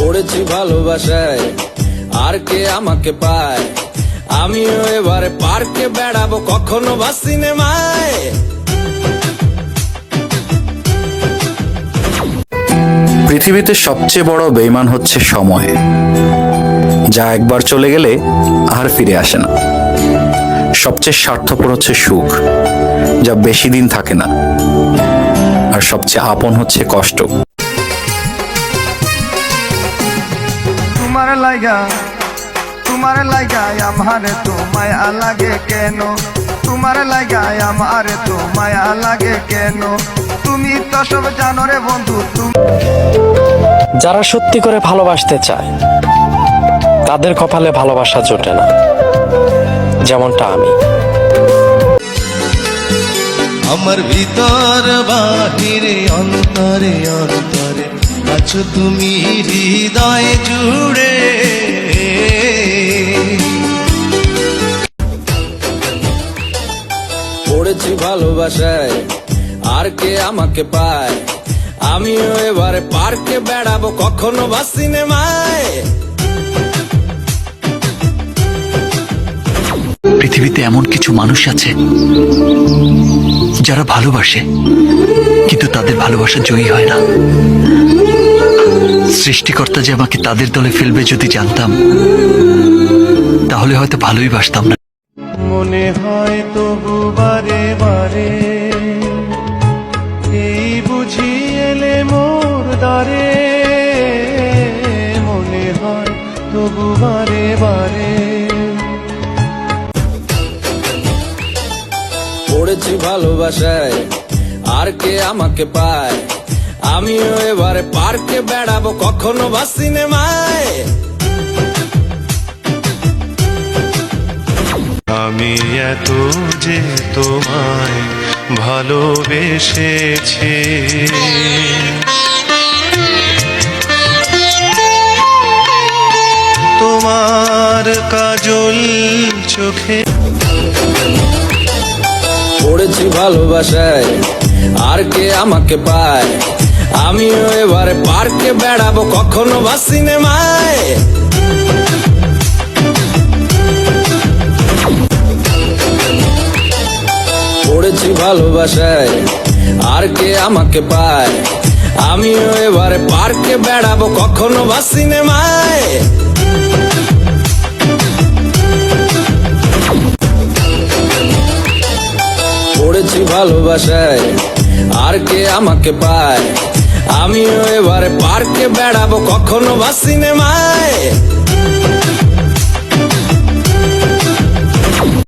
পড়েছি ভালোবাসায়। আর কে আমাকে পায়? আমিও এবারে পার্কে বেড়াবো কখনো বা সিনেমায়। পৃথিবীতে সবচেয়ে বড় বেইমান হচ্ছে সময়। যা একবার চলে গেলে আর ফিরে আসে না। সবচেয়ে স্বার্থপর হচ্ছে সুখ, যা বেশি দিন থাকে না। আর সবচেয়ে আপন হচ্ছে কষ্ট। লাইগা তোমার লাইগা আমার তো মায়া লাগে কেন? তোমার লাইগা আমার তো মায়া লাগে কেন? তুমি তো সব জানো রে বন্ধু তুমি যারা সত্যি করে ভালোবাসতে চায় তাদের কপালে ভালোবাসা জোটে না। যেমনটা আমি। আমার ভিতর বাহিরে অন্তরে অন্তরে। আছো তুমি হৃদয় জুড়ে। পড়েছি ভালোবাসায় আর কে আমাকে পায়? আমিও এবারে পার্কে বেড়াবো কখনো বা সিনেমায়। পৃথিবীতে এমন কিছু মানুষ আছে যারা ভালোবাসে কিন্তু তাদের ভালোবাসা জয়ী হয় না। সৃষ্টিকর্তা যে আমাকে তাদের দলে ফেলবে যদি জানতাম তাহলে হয়তো ভালোই বাসতাম না। মনে হয় তবু বারে বারে এই বুঝি এলে মোর দ্বারে। মনে হয় তবু বারে বারে পড়েছি ভালোবাসায় আর কে আমাকে পায়? আমিও এবারে পার্কে বেড়াবো কখনো বা সিনেমায়। আমি এত যে তোমায় ভালোবেসেছি। তোমার কাজল চোখে পড়েছি ভালোবাসায়। আর কে আমাকে পায়? আমিও এবারে পার্কে বেড়াবো কখনো বা সিনেমায়। পড়েছি ভালোবাসায়, আর কে আমাকে পায়? আমিও এবারে পার্কে বেড়াবো কখনো বা সিনেমায়। ভালোবাসায়। আর কে আমাকে পায়? আমিও এবারে পার্কে বেড়াবো কখনো বা সিনেমায়।